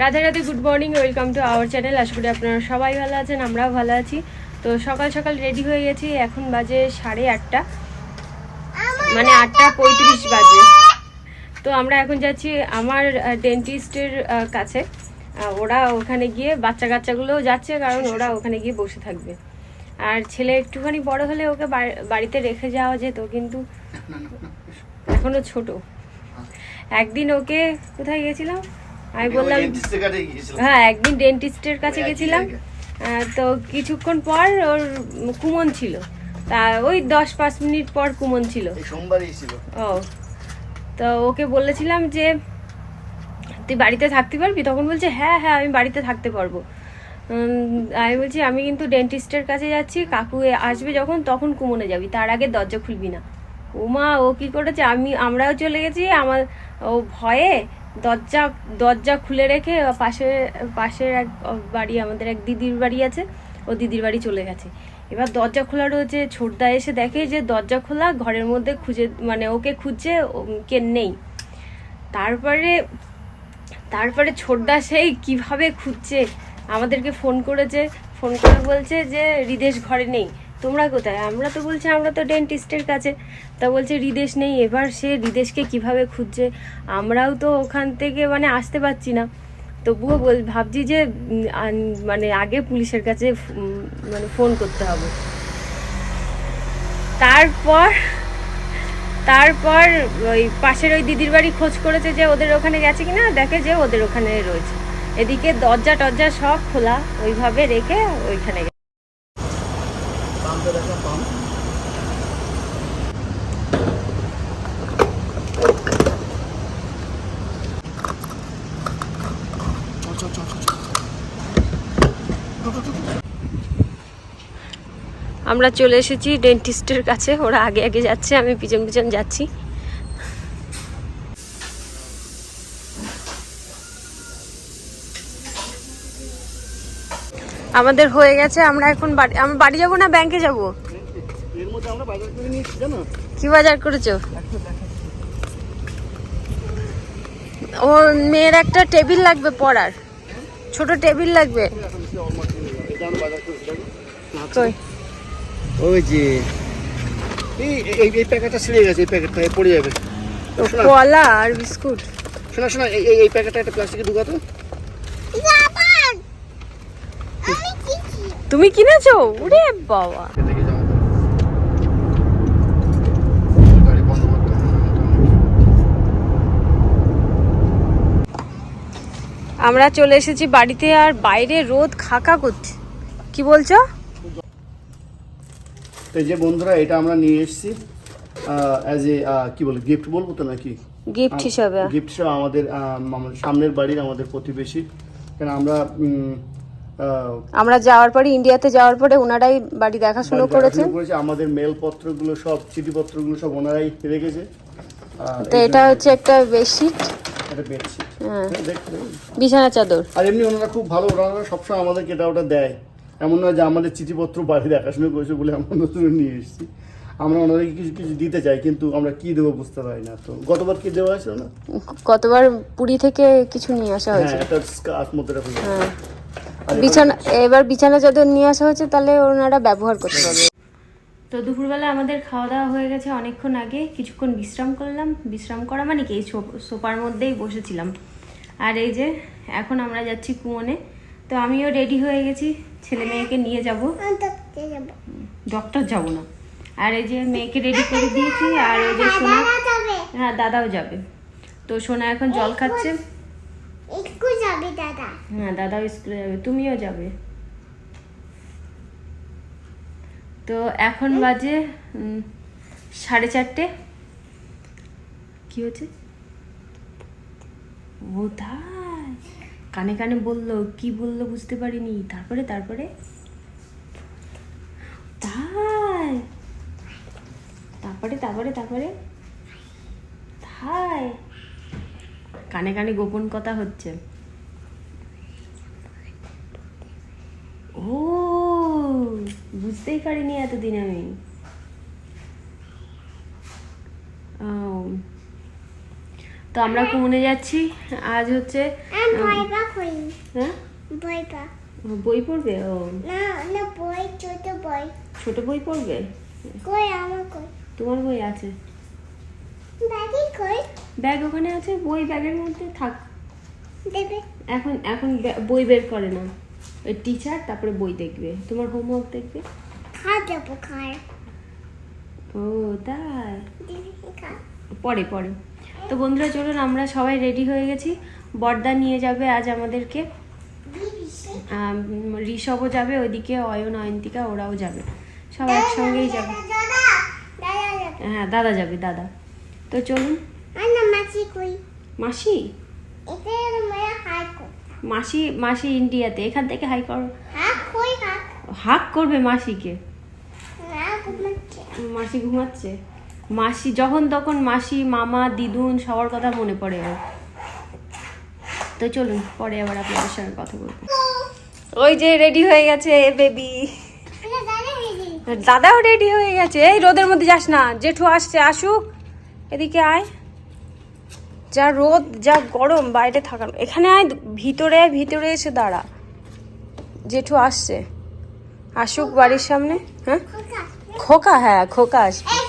Radhe Radhe good morning welcome to our channel আশা করি আপনারা সবাই ভালো আছেন, আমরাও ভালো আছি। তো সকাল সকাল রেডি হয়ে গেছি, এখন বাজে সাড়ে আটটা। মানে আটটা পঁয়ত্রিশ বাজে। তো আমরা এখন যাচ্ছি আমার ডেন্টিস্টের কাছে। ওরা ওখানে গিয়ে বাচ্চা কাচ্চাগুলোও যাচ্ছে কারণ ওরা ওখানে গিয়ে বসে থাকবে। আর ছেলে একটুখানি বড় হলে ওকে বাড়িতে রেখে যাওয়া যেত কিন্তু এখনও ছোট। একদিন ওকে কোথায় গেছিলাম আমি বললাম হ্যাঁ একদিন ডেন্টিস্টের কাছে গেছিলাম। তো কিছুক্ষণ পর ওর কুমন ছিল। তা ওই দশ পাঁচ মিনিট পর কুমন ছিল। সোমবারই ছিল। ও। তো ওকে বলেছিলাম যে তুই বাড়িতে থাকতে পারবি? তখন বলছে হ্যাঁ হ্যাঁ আমি বাড়িতে থাকতে পারব। আমি বলছি আমি কিন্তু ডেন্টিস্টের কাছে যাচ্ছি কাকু আসবে যখন তখন কুমনে যাবি তার আগে দরজা খুলবি না। ওমা ও কি করেছে? আমি আমরাও চলে গেছি আমার ও ভয়ে দরজা দরজা খুলে রেখে পাশে পাশের এক বাড়ি আমাদের এক দিদির বাড়ি আছে ও দিদির বাড়ি চলে গেছে। এবার দরজা খোলা রয়েছে ছোটদা এসে দেখে যে দরজা খোলা, ঘরের মধ্যে খুঁজে মানে ওকে খুঁজছে কে নেই। তারপরে তারপরে ছোটদা সেই কীভাবে খুঁজছে? আমাদেরকে ফোন করেছে, ফোন করে বলছে যে হৃদেশ ঘরে নেই। তোমরা কোথায়? আমরা তো বলছি, আমরা তো ডেন্টিস্টের কাছে। তা বলছে হৃদেশ নেই। এবার সে হৃদেশকে কীভাবে খুঁজছে? আমরাও তো ওখান থেকে মানে আসতে পারছি না। তবুও বল, ভাবছি যে মানে আগে পুলিশের কাছে মানে ফোন করতে হবে। তারপর তারপর ওই পাশের ওই দিদির বাড়ি খোঁজ করেছে যে ওদের ওখানে গেছে কিনা, দেখে যে ওদের ওখানে রয়েছে। এদিকে দরজা টরজা সব খোলা, ওইভাবে রেখে ওইখানে গেছে। পাম্পে দেখো পাম্প আমরা চলে এসেছি ডেন্টিস্টের কাছে। ওরা আগে আগে যাচ্ছে আমি পিছন পিছন যাচ্ছি। আমাদের হয়ে গেছে আমরা এখন বাড়ি আমরা বাড়ি যাব না ব্যাংকে যাব? কি বাজার করেছ? ওর মেয়ের একটা টেবিল লাগবে পড়ার ছোট টেবিল লাগবে। কই? ওই যে এই এই প্যাকেটটা ছিঁড়ে গেছে এই প্যাকেটটা পড়ে যাবে। তো কলা আর বিস্কুট। শোনা শোনা এই এই- এই প্যাকেটটা একটা প্লাস্টিকে ঢুকাতো তুমি কিনেছো? ওরে বাবা। আমরা চলে এসেছি বাড়িতে আর বাইরে রোদ খাকা করছে। কি বলছো? তো এই যে বন্ধুরা এটা আমরা নিয়ে এসেছি অ্যাজ এ কি বলে গিফট বলব তো নাকি? গিফট হিসাবে। গিফট হিসেবে আমাদের সামনের বাড়ির আমাদের প্রতিবেশী। কারণ আমরা আমরা যাওয়ার পরে ইন্ডিয়াতে যাওয়ার পরে ওনারাই বাড়ি দেখাশুনো করেছে আমাদের মেল পত্রগুলো সব চিঠিপত্রগুলো সব ওনারাই রেখেছে। তো এটা হচ্ছে একটা বেডশিট বেডশিট হ্যাঁ। দেখতে বিছানা চাদর। আর এমনি ওনারা খুব ভালো ওনারা সবসময় আমাদেরকে এটা ওটা দেয়। এমন নয় যে আমাদের চিঠিপত্র বাড়ি দেখাশোনা করেছে বলে আমরা নতুন নিয়ে এসেছি। আমরা ওনাদেরকে কিছু কিছু দিতে চাই কিন্তু আমরা কি দেবো বুঝতে পারি না তো। গতবার কি দেওয়া হয়েছিল না? কতবার পুরী থেকে কিছু নিয়ে আসা হ্যাঁ হয়েছে একটা স্কার্ফ মতো এরকম। হ্যাঁ। বিছানা এবার বিছানা চাদর নিয়ে আসা হয়েছে তাহলে ওনারা ব্যবহার করতে পারবে। তো দুপুরবেলা আমাদের খাওয়া দাওয়া হয়ে গেছে অনেকক্ষণ আগে। কিছুক্ষণ বিশ্রাম করলাম। বিশ্রাম করা মানে কি? এই সোফার মধ্যেই বসেছিলাম। আর এই যে এখন আমরা যাচ্ছি কুমনে তো আমিও রেডি হয়ে গেছি। ছেলে মেয়েকে নিয়ে যাব। ডক্টর যাব। না। আর এই যে মেয়েকে রেডি করে দিয়েছি আর ওই যে সোনা হ্যাঁ দাদাও যাবে। তো সোনা এখন জল খাচ্ছে। একটু যাবে দাদা। হ্যাঁ দাদাও স্কুলে যাবে তুমিও যাবে। তো এখন বাজে সাড়ে চারটে। কি হচ্ছে? কানে কানে বলল, কি বলল বুঝতে পারিনি। তারপরে তারপরে? তাই তারপরে তারপরে তারপরে? হাই কানে কানে গোপন কথা হচ্ছে। ও, বুঝতেই পারিনি এতদিন আমি তো আমরা কমনে যাচ্ছি। আজ হচ্ছে বই হ্যাঁ? বই বই পড়বে? ও। না না বই ছোট বই। ছোট বই পড়বে? কই আমার কই? তোমার বই আছে? ব্যাগ ওখানে আছে বই ব্যাগের মধ্যে থাক। দেবে। এখন এখন বই বের করে না। ওই টিচার তারপরে বই দেখবে। তোমার হোমওয়ার্ক দেখবে? ও তাই? পরে পরে তো বন্ধুরা চলুন আমরা সবাই রেডি হয়ে গেছি। বর্দা নিয়ে যাবে আজ আমাদেরকে। ঋষভও যাবে ওইদিকে অয়ন অয়ন্তিকা ওরাও যাবে। সব একসঙ্গেই যাবে। হ্যাঁ দাদা যাবে দাদা। তো চলুন। মাসি? মাসি মাসি ইন্ডিয়াতে। এখান থেকে হাই কর। হাক? করবে মাসিকে। মাসি ঘুমাচ্ছে? মাসি, যখন তখন মাসি, মামা, দিদুন সবার কথা মনে পড়ে ওর। তো চলুন, পরে আবার আপনাদের সঙ্গে কথা বলব। ওই যে রেডি হয়ে গেছে বেবি দাদাও রেডি হয়ে গেছে। এই রোদের মধ্যে যাস না, জেঠু আসছে, আসুক। এদিকে আয়। যা রোদ, যা গরম, বাইরে থাকার এখানে আয়, ভিতরে ভিতরে এসে দাঁড়া। জেঠু আসছে। আসুক বাড়ির সামনে হ্যাঁ? খোকা হ্যাঁ খোকা আসবে।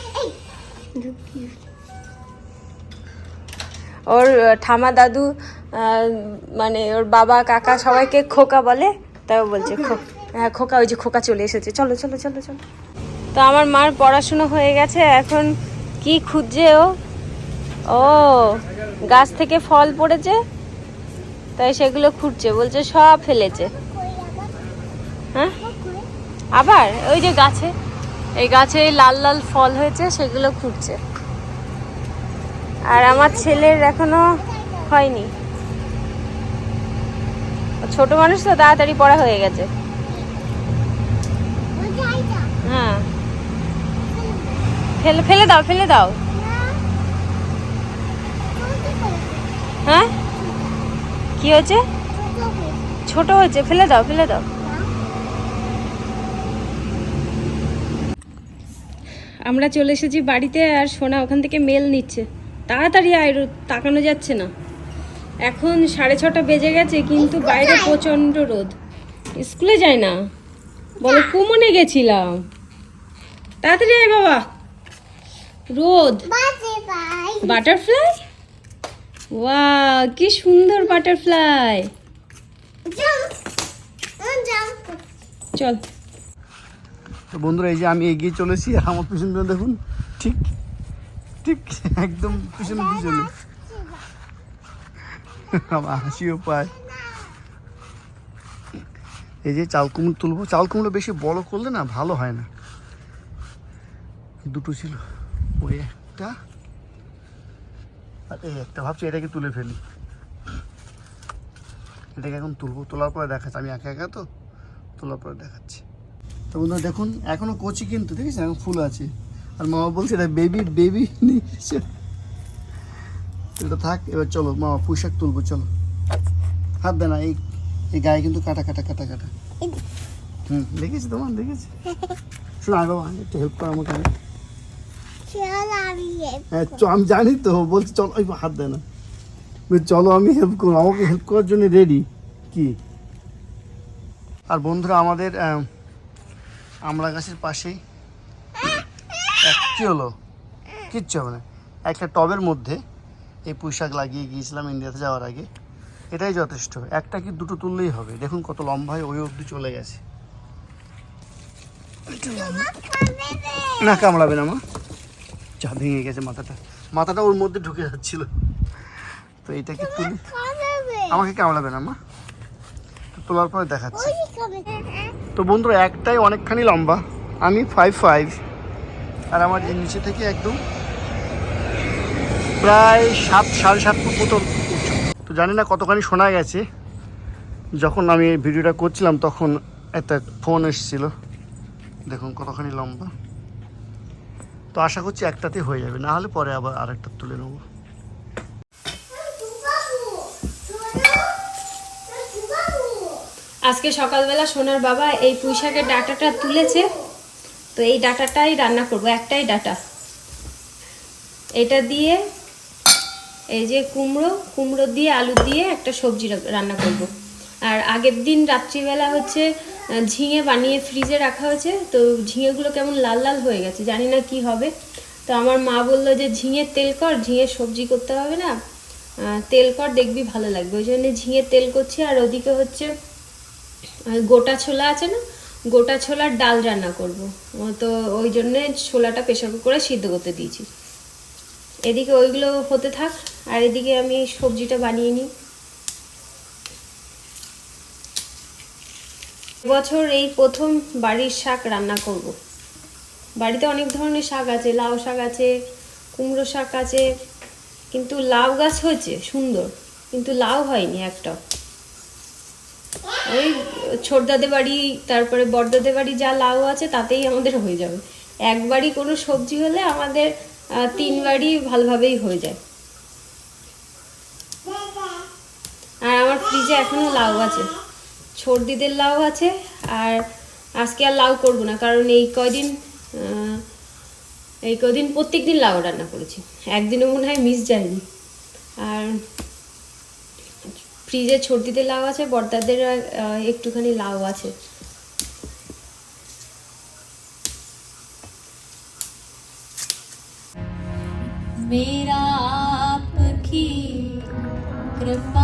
ওর ঠামা দাদু মানে ওর বাবা, কাকা সবাইকে খোকা বলে তাই বলছে হ্যাঁ খোকা, ওই যে খোকা চলে এসেছে। চলো চলো চলো চলো। তো আমার মার পড়াশুনো হয়ে গেছে, এখন কি খুঁজছে ও? ও, গাছ থেকে ফল পড়েছে, তাই সেগুলো খুঁজছে বলছে সব ফেলেছে। হ্যাঁ? আবার? ওই যে গাছে, এই গাছে লাল লাল ফল হয়েছে, সেগুলো খুঁজছে আর আমার ছেলের এখনও হয়নি। ছোট মানুষ তো, তাড়াতাড়ি পড়া হয়ে গেছে। হ্যাঁ। ফেলে ফেলে দাও ফেলে দাও। হ্যাঁ? কি হয়েছে? ছোট হয়েছে, ফেলে দাও ফেলে দাও। আমরা চলে এসেছি বাড়িতে আর সোনা ওখান থেকে মেল নিচ্ছে। তাড়াতাড়ি আয় রোদ, তাকানো যাচ্ছে না। এখন সাড়ে ছটা বেজে গেছে কিন্তু বাইরে প্রচণ্ড রোদ। স্কুলে যায় না। বলে কুমনে গেছিলাম। তাড়াতাড়ি আয় বাবা। রোদ। বাটারফ্লাই? ওয়া কি সুন্দর বাটারফ্লাই। চল। তো বন্ধুরা এই যে আমি এগিয়ে চলেছি আর আমার পিছন দেখুন ঠিক ঠিক, একদম পিছনে পিছনে আমার হাসিও পায়। এই যে চাল কুমড়ো তুলবো। চাল কুমড়ো বেশি বড় করলে না ভালো হয় না। দুটো ছিল। ওই একটা। আর এই একটা ভাবছি, এটাকে তুলে ফেলি। এটাকে এখন তুলবো। তোলার পরে দেখাচ্ছি। আমি একা একা তো, তোলার পরে দেখাচ্ছি। তো বন্ধুরা, দেখুন, এখনও কচি কিন্তু ঠিক আছে এখন ফুল আছে। আর মামা বলছে এটা বেবি বেবি এটা থাক, এবার চলো, মামা পোশাক তুলবো, চলো। হাত দে না, এই এই গায়ে কিন্তু কাটা কাটা কাটা কাটা। হুম, দেখেছি তোমার দেখেছি। শোনো আগে একটু হেল্প করো আমাকে হ্যাঁ আমি জানি তো, বলছি চলো ওই হাত দেয় না। চলো, আমি হেল্প করব, আমাকে হেল্প করার জন্য রেডি কি? আর বন্ধুরা, আমাদের আমড়া গাছের পাশেই কি হলো? কিচ্ছু হবে না। একটা টবের মধ্যে এই পুঁইশাক লাগিয়ে গিয়েছিলাম ইন্ডিয়াতে যাওয়ার আগে। এটাই যথেষ্ট। একটা কি দুটো তুললেই হবে? দেখুন কত লম্বা হয়ে ওই অবধি চলে গেছে। না কামড়াবে না মা। চা ভেঙে গেছে মাথাটা। মাথাটা ওর মধ্যে ঢুকে যাচ্ছিল। তো এইটাকে তুলি আমাকে কামড়াবে। না মা। তো তোলার পরে দেখাচ্ছি। তো বন্ধুরা একটাই অনেকখানি লম্বা। আমি ফাইভ ফাইভ আর আমার এই নিচে থেকে একদম প্রায় সাত, সাড়ে সাত ফুট মতো উঁচু তো জানি না কতখানি শোনা গেছে। যখন আমি এই ভিডিওটা করছিলাম তখন একটা ফোন এসেছিল। দেখুন কতখানি লম্বা। তো আশা করছি একটাতে হয়ে যাবে। না হলে পরে আবার আরেকটা তুলে নেব। আজকে সকালবেলা সোনার বাবা এই পুঁইশাকের ডাটাটা তুলেছে। তো এই ডাটাটাই রান্না করব, একটাই ডাটা। এটা দিয়ে এই যে কুমড়ো কুমড়ো দিয়ে আলু দিয়ে একটা সবজি রান্না করব। আর আগের দিন রাত্রিবেলা হচ্ছে ঝিঙে বানিয়ে ফ্রিজে রাখা হয়েছে, তো ঝিঙেগুলো কেমন লাল লাল হয়ে গেছে, জানি না কি হবে। তো আমার মা বলল যে, ঝিঙের তেল কর, ঝিঙের সবজি করতে হবে না তেল কর, দেখবি ভালো লাগবে। ওই জন্য ঝিঙের তেল করছি, আর ওদিকে হচ্ছে গোটা ছোলা আছে না গোটা ছোলার ডাল রান্না করব। তো ওই জন্যে ছোলাটা প্রেশার কুকারে সিদ্ধ করতে দিয়েছি। এদিকে ওইগুলো হতে থাক, আর এদিকে আমি সবজিটা বানিয়ে নিই। বছর এই প্রথম বাড়ির শাক রান্না করব। বাড়িতে অনেক ধরনের শাক আছে, লাউ শাক আছে, কুমড়ো শাক আছে, কিন্তু লাউ গাছ হয়েছে সুন্দর, কিন্তু লাউ হয়নি একটাও ওই ছোটদাদের বাড়ি, তারপরে বড়দাদের বাড়ি যা লাউ আছে তাতেই আমাদের হয়ে যাবে। একবারই কোনো সবজি হলে আমাদের তিনবারই ভালোভাবেই হয়ে যায়। আর আমার ফ্রিজে এখনও লাউ আছে। সর্দিদের লাউ আছে, আর আজকে আর লাউ করব না, কারণ এই কয়দিন এই কদিন প্রত্যেক দিন লাউ রান্না করেছি। একদিনও মনে হয় মিস যায়নি। আর ফ্রিজে ছর্দিতে লাউ আছে বর্দাদের একটুখানি লাউ আছে। মেরা আপকি কৃপা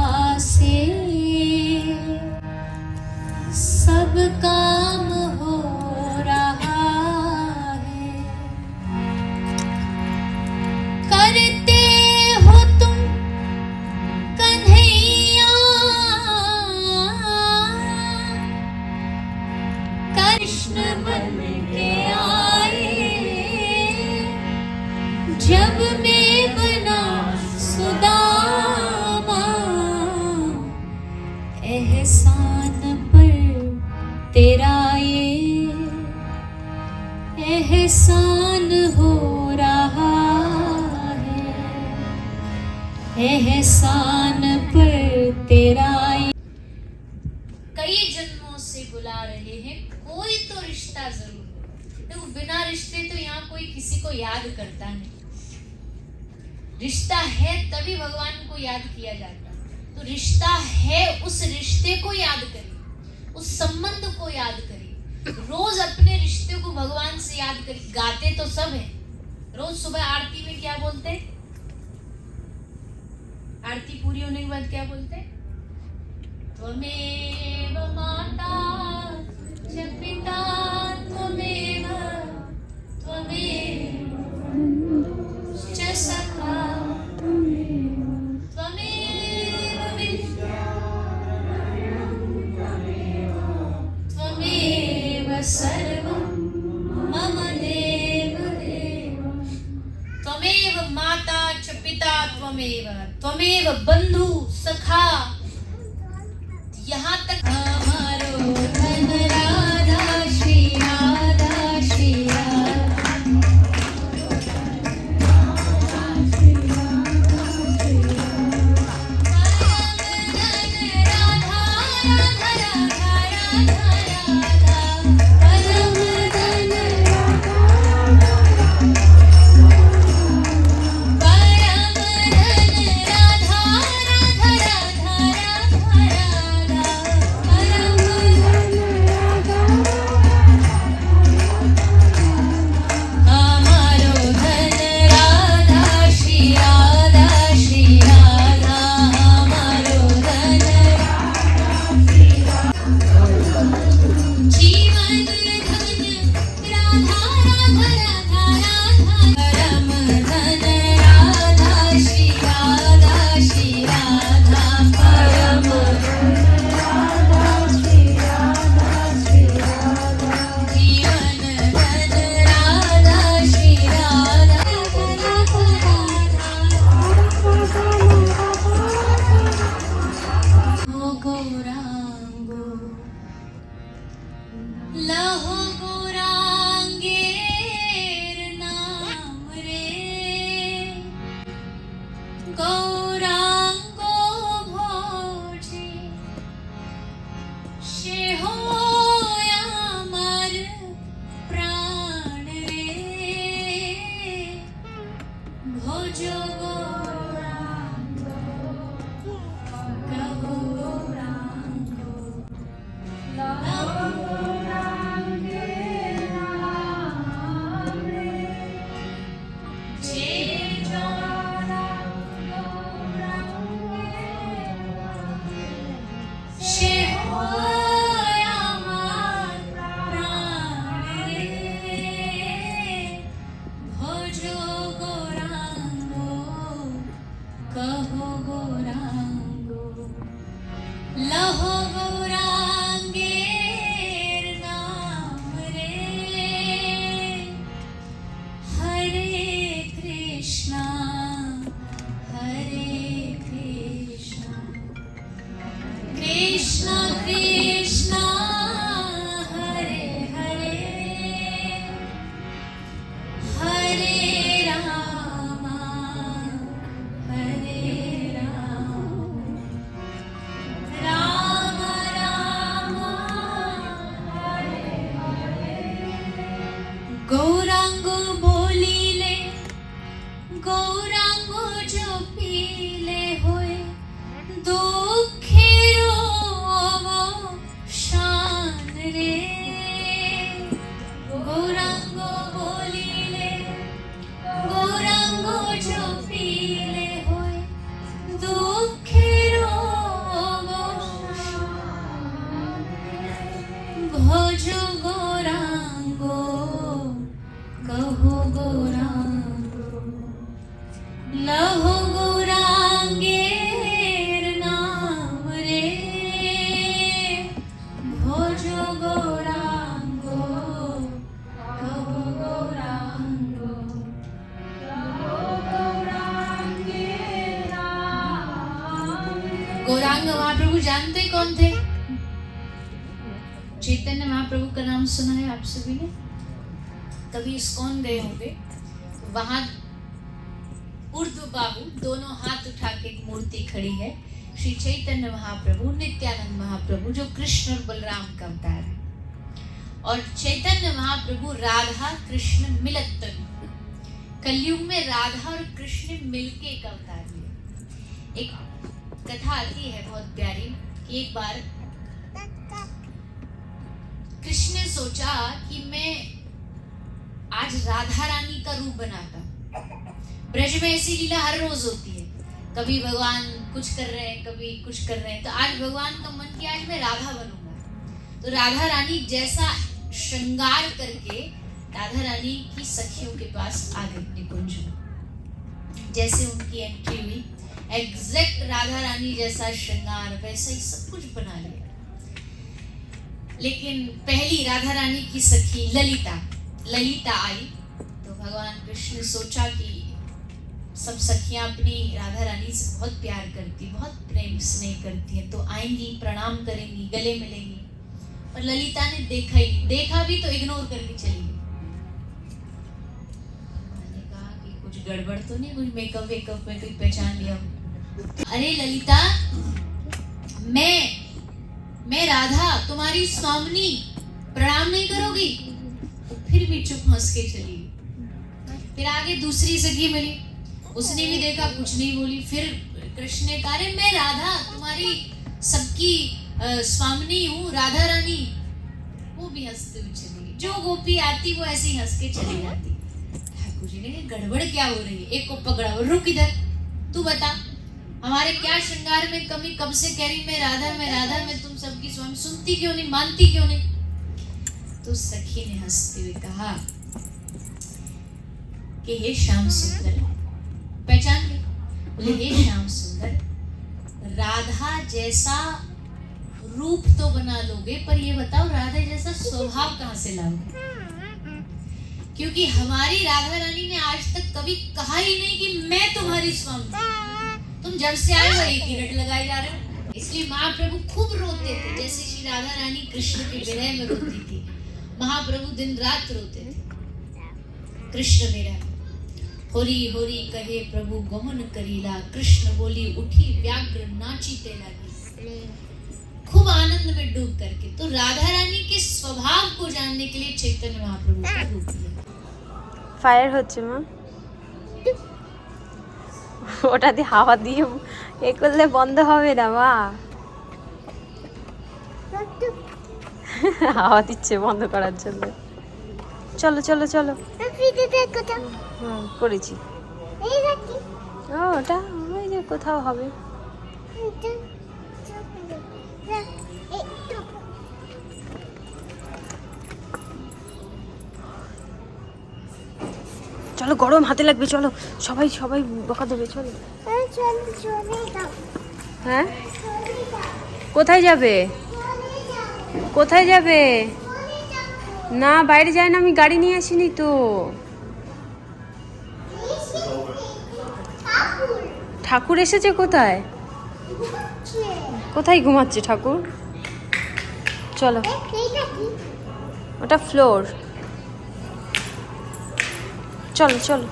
एहसान पर तेरा कई जन्मों से बुला रहे हैं, कोई तो रिश्ता ज़रूर। हो। देखो, बिना रिश्ते तो यहाँ कोई किसी को याद करता नहीं। रिश्ता है तभी भगवान को याद किया जाता है। तो रिश्ता है उस रिश्ते को याद करिए उस संबंध को याद करिए रोज अपने रिश्ते को भगवान से याद करिए गाते तो सब है। रोज सुबह आरती में क्या बोलते आरती पूरी होने के बाद क्या बोलते त्वमेव माता च पिता त्वमेव त्वमेव च त्वमेव त्वमेव बंधु सखा। go. लहो सुना आप सभी ने कभी इस्कॉन गए होंगे। वहाँ उर्दू बाहु दोनों हाथ उठा के एक मूर्ति खड़ी है। श्री चैतन्य महाप्रभु, नित्यानंद महाप्रभु, जो कृष्ण और बलराम का अवतार है। और चैतन्य महाप्रभु राधा कृष्ण मिलत कलयुग में राधा और कृष्ण मिलके एक अवतार लिए। एक कथा आती है बहुत प्यारी कि एक बार कृष्ण ने सोचा कि मैं आज राधा रानी का रूप बनाता ब्रज में ऐसी लीला हर रोज होती है। कभी भगवान कुछ कर रहे हैं, कभी कुछ कर रहे हैं। तो आज भगवान का मन किया, आज मैं राधा बनूँगा। तो राधा रानी जैसा श्रृंगार करके राधा रानी की सखियों के पास आ गई, निकुंज। जैसे उनकी एंट्री हुई एग्जैक्ट राधा रानी जैसा श्रृंगार, वैसा ही सब कुछ बना लिया। लेकिन पहली राधा रानी की सखी ललिता ललिता आई तो भगवान कृष्ण सोचा कि सब सखियाँ अपनी राधा रानी से बहुत प्यार करती, बहुत प्रेम स्नेह करती हैं तो आएँगी, प्रणाम करेंगी, गले मिलेंगी। और ललिता ने देखा ही, देखा भी तो इग्नोर करके चली गई। कहा कि कुछ गड़बड़ तो नहीं कुछ मेकअप वेकअप में कोई पहचान लिया? अरे ललिता, मैं मैं राधा, तुम्हारी स्वामिनी प्रणाम नहीं करोगी? फिर भी चुप हंस के चली फिर आगे दूसरी सखी मिली। उसने भी देखा, कुछ नहीं बोली। फिर कृष्ण ने कहा, "अरे, मैं राधा, तुम्हारी सबकी स्वामिनी हूँ, राधा रानी। वो भी हँसते हुए चली जो गोपी आती, वो ऐसे ही हंस के चली जाती। ठाकुर जी ने गड़बड़ क्या हो रही है? एक को पकड़ा रुक इधर। तू बता हमारे क्या श्रृंगार में कमी? कब से कह रही मैं राधा मैं राधा, मैं तुम सबकी स्वामी। सुनती क्यों नहीं? मानती क्यों नहीं? तो सखी ने हँसते हुए कहा कि हे श्याम सुंदर, पहचान ली। बोले, हे श्याम सुंदर, राधा जैसा रूप तो बना लोगे, पर ये बताओ, राधा जैसा स्वभाव कहाँ से लाओगे? क्योंकि हमारी राधा रानी ने आज तक कभी कहा ही नहीं कि मैं तुम्हारी स्वामी तुम जब से आए हो, एक मिनट लगाए जा रहे हो। इसलिए महाप्रभु खूब रोते थे, जैसे श्री राधा रानी कृष्ण के विरह में रोती थी। महाप्रभु दिन रात रोते थे। कृष्ण मेरा, होरी होरी कहे प्रभु, गमन करीला। कृष्ण बोली, उठी व्याग्र नाची तेला खूब आनंद में डूब करके तो राधा रानी के स्वभाव को जानने के लिए चैतन्य महाप्रभु का रूप फायर हो चुका ওটা দিয়ে হাওয়া দিয়ে এ করলে বন্ধ হবে না মা। হাওয়া দিচ্ছে বন্ধ করার জন্য। চলো চলো চলো। করেছি। ও ওটা ওই যে কোথাও হবে। চলো গরম হাতে লাগবে চলো। সবাই সবাই বকা দেবে চলো। হ্যাঁ? কোথায় যাবে? কোথায় যাবে? না বাইরে যায় না আমি গাড়ি নিয়ে আসিনি তো। ঠাকুর এসেছে কোথায়? কোথায় ঘুমাচ্ছে ঠাকুর? চলো। ওটা ফ্লোর চলো চলো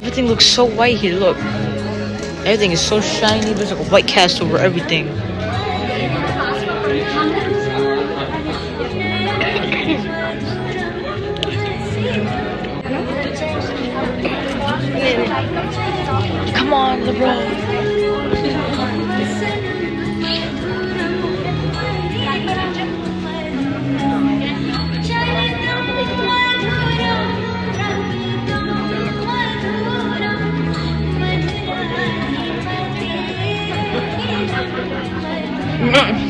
Everything looks so white here. Look, everything is so shiny. There's like a white cast over everything. LeBron.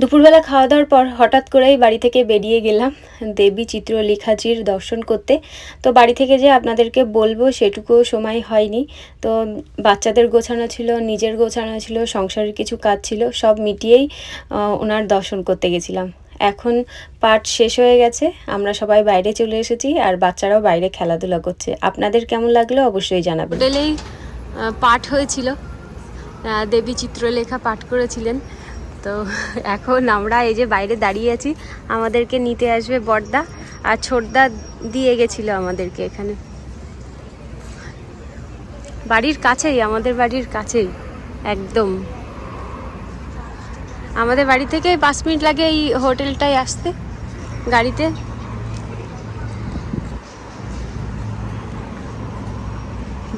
দুপুরবেলা খাওয়া দাওয়ার পর হঠাৎ করেই বাড়ি থেকে বেরিয়ে গেলাম দেবী চিত্রলেখাজির দর্শন করতে। তো বাড়ি থেকে যে আপনাদেরকে বলব সেটুকুও সময় হয়নি। তো বাচ্চাদের গোছানো ছিল, নিজের গোছানো ছিল, সংসারের কিছু কাজ ছিল, সব মিটিয়েই ওনার দর্শন করতে গেছিলাম। এখন পাঠ শেষ হয়ে গেছে, আমরা সবাই বাইরে চলে এসেছি আর বাচ্চারাও বাইরে খেলাধুলা করছে। আপনাদের কেমন লাগল অবশ্যই জানাবেন। পাঠ হয়েছিল। দেবী চিত্রলেখা পাঠ করেছিলেন। তো এখন আমরা এই যে বাইরে দাঁড়িয়ে আছি, আমাদেরকে নিতে আসবে বর্দা আর ছোটদা দিয়ে গেছিল আমাদেরকে এখানে। বাড়ির কাছেই, আমাদের বাড়ির কাছেই, একদম। আমাদের বাড়ি থেকে পাঁচ মিনিট লাগে এই হোটেলটায় আসতে, গাড়িতে।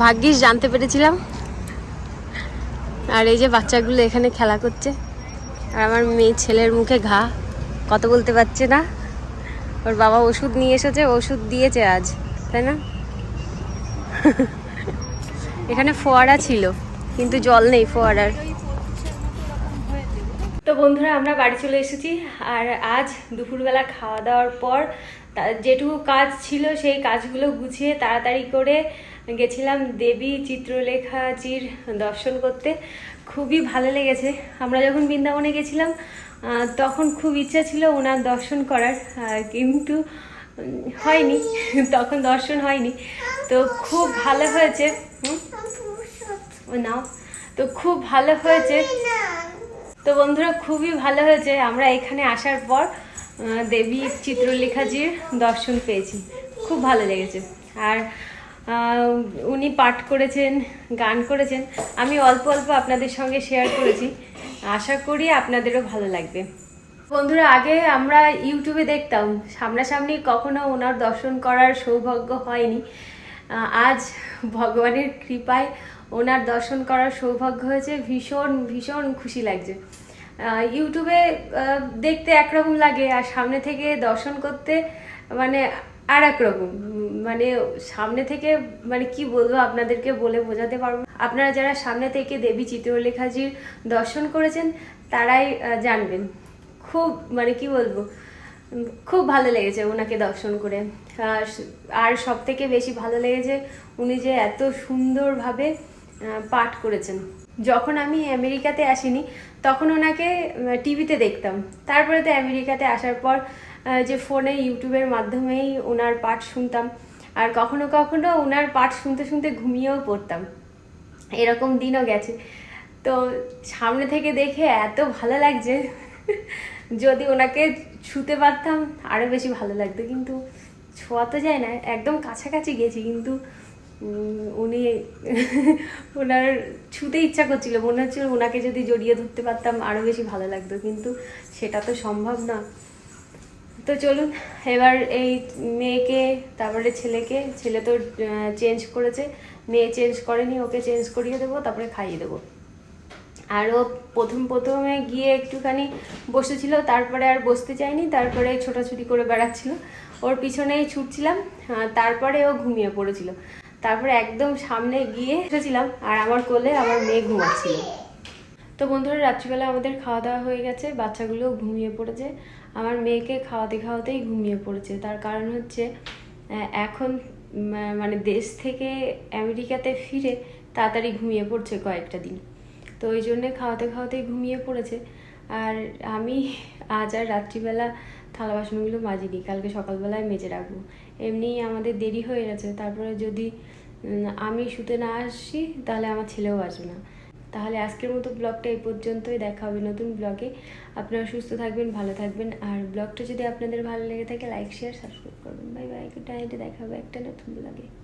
ভাগ্যিস জানতে পেরেছিলাম। আর এই যে বাচ্চাগুলো এখানে খেলা করছে। আর আমার মেয়ে ছেলের মুখে ঘা। কথা বলতে পারছে না। ওর বাবা ওষুধ নিয়ে এসেছে, ওষুধ দিয়েছে আজ, তাই না? এখানে ফোয়ারা ছিল, কিন্তু জল নেই ফোয়ারার। তো বন্ধুরা, আমরা বাড়ি চলে এসেছি, আর আজ দুপুরবেলা খাওয়া দাওয়ার পর যেটুকু কাজ ছিল সেই কাজগুলো গুছিয়ে তাড়াতাড়ি করে গেছিলাম দেবী চিত্রলেখাজির দর্শন করতে। খুবই ভালো লেগেছে। আমরা যখন বৃন্দাবনে গেছিলাম তখন খুব ইচ্ছা ছিল ওনার দর্শন করার কিন্তু হয়নি, তখন দর্শন হয়নি। তো খুব ভালো হয়েছে নাও। তো খুব ভালো হয়েছে। তো বন্ধুরা, খুবই ভালো হয়েছে। আমরা এখানে আসার পর দেবী চিত্রলেখাজির দর্শন পেয়েছি। খুব ভালো লেগেছে। আর উনি পাঠ করেছেন, গান করেছেন। আমি অল্প অল্প আপনাদের সঙ্গে শেয়ার করেছি। আশা করি আপনাদেরও ভালো লাগবে। বন্ধুরা, আগে আমরা ইউটিউবে দেখতাম, সামনাসামনি কখনো ওনার দর্শন করার সৌভাগ্য হয়নি। আজ ভগবানের কৃপায় ওনার দর্শন করার সৌভাগ্য হয়েছে। ভীষণ ভীষণ খুশি লাগছে। ইউটিউবে দেখতে একরকম লাগে, আর সামনে থেকে দর্শন করতে মানে আর এক রকম মানে সামনে থেকে মানে কি বলব আপনাদেরকে বলে বোঝাতে পারব। আপনারা যারা সামনে থেকে দেবী চিত্রলেখাজির দর্শন করেছেন, তারাই জানবেন। খুব মানে কি বলব, খুব ভালো লেগেছে ওনাকে দর্শন করে। আর সব থেকে বেশি ভালো লেগেছে উনি যে এত সুন্দরভাবে পাঠ করেছেন। যখন আমি আমেরিকাতে আসিনি, তখন ওনাকে টিভিতে দেখতাম। তারপরে তো আমেরিকাতে আসার পর যে ফোনে, ইউটিউবের মাধ্যমেই ওনার পাঠ শুনতাম। আর কখনো কখনো ওনার পাঠ শুনতে শুনতে ঘুমিয়েও পড়তাম। এরকম দিনও গেছে। তো সামনে থেকে দেখে এত ভালো লাগছে, যদি ওনাকে ছুতে পারতাম আরও বেশি ভালো লাগতো। কিন্তু ছোঁয়া তো যায় না, একদম কাছাকাছি গেছি। কিন্তু উনি ওনার ছুতে ইচ্ছা করছিল। মনে হচ্ছিল ওনাকে যদি জড়িয়ে ধরতে পারতাম আরও বেশি ভালো লাগতো। কিন্তু সেটা তো সম্ভব না। তো চলুন, এবার এই মেয়েকে, তারপরে ছেলেকে, ছেলে তো চেঞ্জ করেছে, মেয়ে চেঞ্জ করেনি, ওকে চেঞ্জ করিয়ে দেবো, তারপরে খাইয়ে দেবো। আর ও প্রথম প্রথমে গিয়ে একটুখানি বসেছিল, তারপরে আর বসতে চায়নি, তারপরে ছোটাছুটি করে বেড়াচ্ছিল। ওর পিছনেই ছুটছিলাম তারপরে ও ঘুমিয়ে পড়েছিল। তারপরে একদম সামনে গিয়ে এসেছিলাম আর আমার কোলে আমার মেয়ে ঘুমাচ্ছিল। তো বন্ধুরা, রাত্রিবেলা আমাদের খাওয়া দাওয়া হয়ে গেছে, বাচ্চাগুলোও ঘুমিয়ে পড়েছে। আমার মেয়েকে খাওয়াতে খাওয়াতেই ঘুমিয়ে পড়েছে। তার কারণ হচ্ছে এখন মানে দেশ থেকে আমেরিকাতে ফিরে তাড়াতাড়ি ঘুমিয়ে পড়ছে কয়েকটা দিন। তো ওই জন্যে খাওয়াতে খাওয়াতেই ঘুমিয়ে পড়েছে। আর আমি আজ আর রাত্রিবেলা থালা বাসনগুলো মাজিনি, কালকে সকালবেলায় মেজে রাখব। এমনিই আমাদের দেরি হয়ে গেছে, তারপরে যদি আমি শুতে না আসি, তাহলে আমার ছেলেও আসবে না। তাহলে আজকের মতো ব্লগটা এই পর্যন্তই। দেখা হবে নতুন ব্লগে। আপনারা সুস্থ থাকবেন, ভালো থাকবেন। আর ব্লগটা যদি আপনাদের ভালো লেগে থাকে লাইক শেয়ার সাবস্ক্রাইব করবেন। বাই বাই গুড দেখা হবে একটা নতুন ব্লগে।